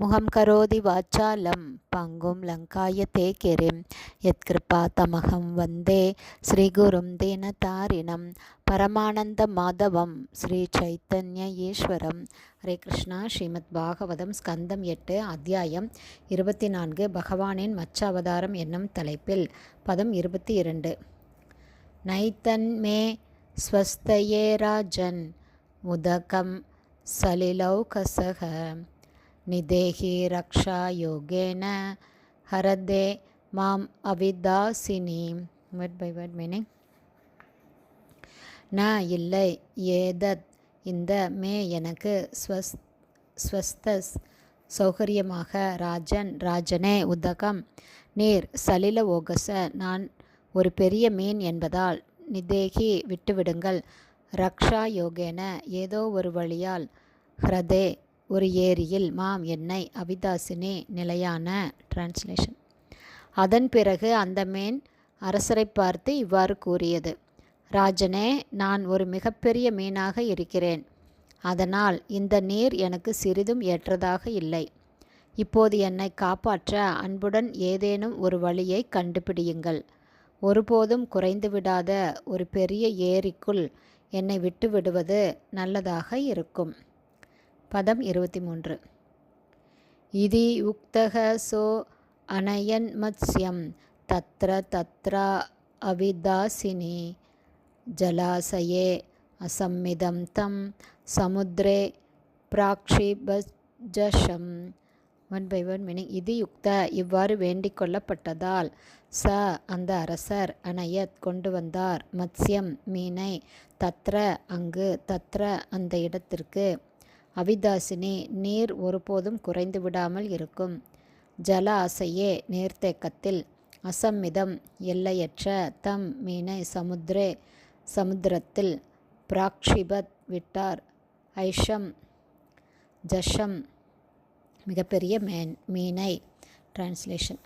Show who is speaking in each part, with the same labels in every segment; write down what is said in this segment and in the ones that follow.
Speaker 1: முகம் கரோதி வாச்சாலம் பங்கும் லங்காய தே கெரிம் யத்கிருபா தமகம் வந்தே ஸ்ரீகுரும் தீனதாரிணம் பரமானந்த மாதவம் ஸ்ரீ சைத்தன்ய ஈஸ்வரம். ஹரே கிருஷ்ணா ஸ்ரீமத் பாகவதம் ஸ்கந்தம் எட்டு அத்தியாயம் இருபத்தி நான்கு பகவானின் மச்ச அவதாரம் என்னும் தலைப்பில் பதம் இருபத்தி இரண்டு நைத்தன்மே ஸ்வஸ்தயே ராஜன் உதகம் சலிலௌகசகம் நிதேஹி ரக்ஷா யோகேன ஹரதே மாம் அவிதாசினி வட் பை வட் மீனிங் நான் இல்லை ஏதத் இந்த மே எனக்கு ஸ்வஸ் ஸ்வஸ்தஸ் சௌகரியமாக ராஜன் ராஜனே உதகம் நீர் சலில ஓகச நான் ஒரு பெரிய மீன் என்பதால் நிதேகி விட்டுவிடுங்கள். ரக்ஷா யோகேன ஏதோ ஒரு வழியால் ஹ்ரதே ஒரு ஏரியில் மாம் என்னை அபிதாசினி நிலையான டிரான்ஸ்லேஷன் அதன் பிறகு அந்த மீன் அரசரை பார்த்து இவ்வாறு கூறியது ராஜனே நான் ஒரு மிகப்பெரிய மீனாக இருக்கிறேன். அதனால் இந்த நீர் எனக்கு சிறிதும் ஏற்றதாக இல்லை. இப்போது என்னை காப்பாற்ற அன்புடன் ஏதேனும் ஒரு வழியை கண்டுபிடியுங்கள். ஒருபோதும் குறைந்துவிடாத ஒரு பெரிய ஏரிக்குள் என்னை விட்டு விடுவது நல்லதாக இருக்கும். பதம் இருபத்தி மூன்று இதி உக்தக சோ அனயன் மத்ஸ்யம் தத்ர தத்ரா அவிதாசினி ஜலாசயே அசம்மிதம் தம் சமுத்திரே பிராக்ஷிபஜம் ஒன் பை ஒன் மீனிங் இது யுக்த இவ்வாறு வேண்டிக் கொள்ளப்பட்டதால் ச அந்த அரசர் அணையத் கொண்டு வந்தார். மத்ஸ்யம் மீனை தத்ர அங்கு தத்ர அந்த இடத்திற்கு அவிதாசினி நீர் ஒருபோதும் குறைந்து விடாமல் இருக்கும். ஜல ஆசையே நீர்த்தேக்கத்தில் அசம்மிதம் எல்லையற்ற தம் மீனை சமுத்திரே சமுத்திரத்தில் பிராக்ஷிபத் விட்டார். ஐஷம் ஜஷம் மிகப்பெரிய மேன் மீனை. டிரான்ஸ்லேஷன்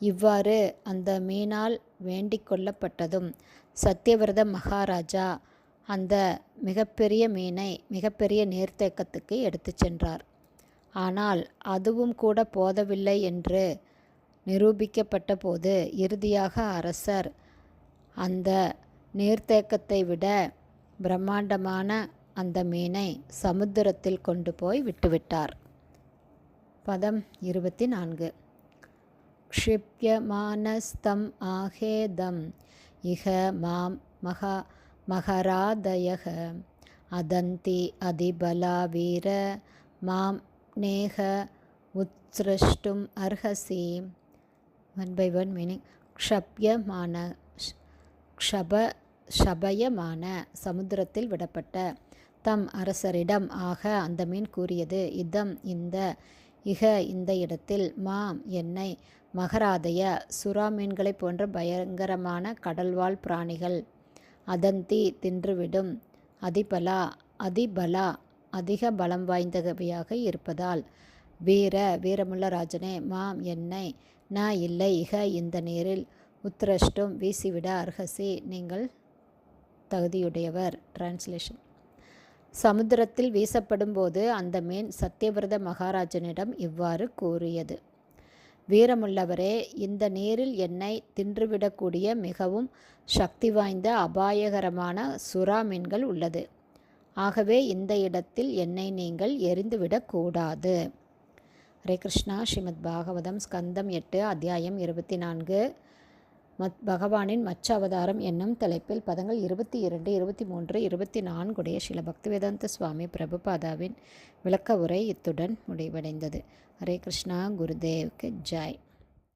Speaker 1: இவ்வாறு அந்த மீனால் வேண்டிக் கொள்ளப்பட்டதும் சத்தியவிரத மகாராஜா அந்த மிகப்பெரிய மீனை மிகப்பெரிய நீர்த்தேக்கத்துக்கு எடுத்து சென்றார். ஆனால் அதுவும் கூட போதவில்லை என்று நிரூபிக்கப்பட்ட போது இறுதியாக அரசர் அந்த நீர்த்தேக்கத்தை விட பிரம்மாண்டமான அந்த மீனை சமுத்திரத்தில் கொண்டு போய் விட்டுவிட்டார். பதம் இருபத்தி நான்கு க்ஷிப்யமானஸ்தம் ஆகேதம். இக மாம் மகா மகராதயக அதந்தி அதிபலா வீர மாம் நேக உத்ஸ்ருஷ்டும் அர்ஹசி. ஒன் பை ஒன் மீனிங் க்ஷப்யமான க்ஷப ஷபயமான சமுத்திரத்தில் விடப்பட்ட தம் அரசரிடம் ஆக அந்த மீன் கூறியது இதம் இந்த இக இந்த இடத்தில் மாம் என்னை மகராதய சுறா மீன்களைப் போன்ற பயங்கரமான கடல்வாழ் பிராணிகள் அதந்தி தின்றுவிடும். அதிபலா அதிபலா அதிக பலம் வாய்ந்தவையாக இருப்பதால். வீர வீரமுள்ள ராஜனே மாம் என்னை நான் இல்லை இக இந்த நீரில். உத்ரஷ்டும் வீசிவிட அர்ஹசி நீங்கள் தகுதியுடையவர். டிரான்ஸ்லேஷன் சமுத்திரத்தில் வீசப்படும் போது அந்த மீன் சத்தியவிரத மகாராஜனிடம் இவ்வாறு கூறியது. வீரமுள்ளவரே இந்த நீரில் என்னை தின்றுவிடக்கூடிய மிகவும் சக்தி வாய்ந்த அபாயகரமான சுறா மீன்கள் உள்ளது. ஆகவே இந்த இடத்தில் என்னை நீங்கள் எரிந்துவிடக்கூடாது ஹரே கிருஷ்ணா. ஸ்ரீமத் பாகவதம் ஸ்கந்தம் எட்டு அத்தியாயம் இருபத்தி நான்கு. மத் பகவானின் மச்ச அவதாரம் என்னும் தலைப்பில் பதங்கள் இருபத்தி இரண்டு இருபத்தி மூன்று இருபத்தி நான்குடைய சில பக்திவேதாந்த சுவாமி பிரபுபாதாவின் விளக்க உரை இத்துடன் முடிவடைந்தது. ஹரே கிருஷ்ணா குருதேவ்க்கு ஜாய்.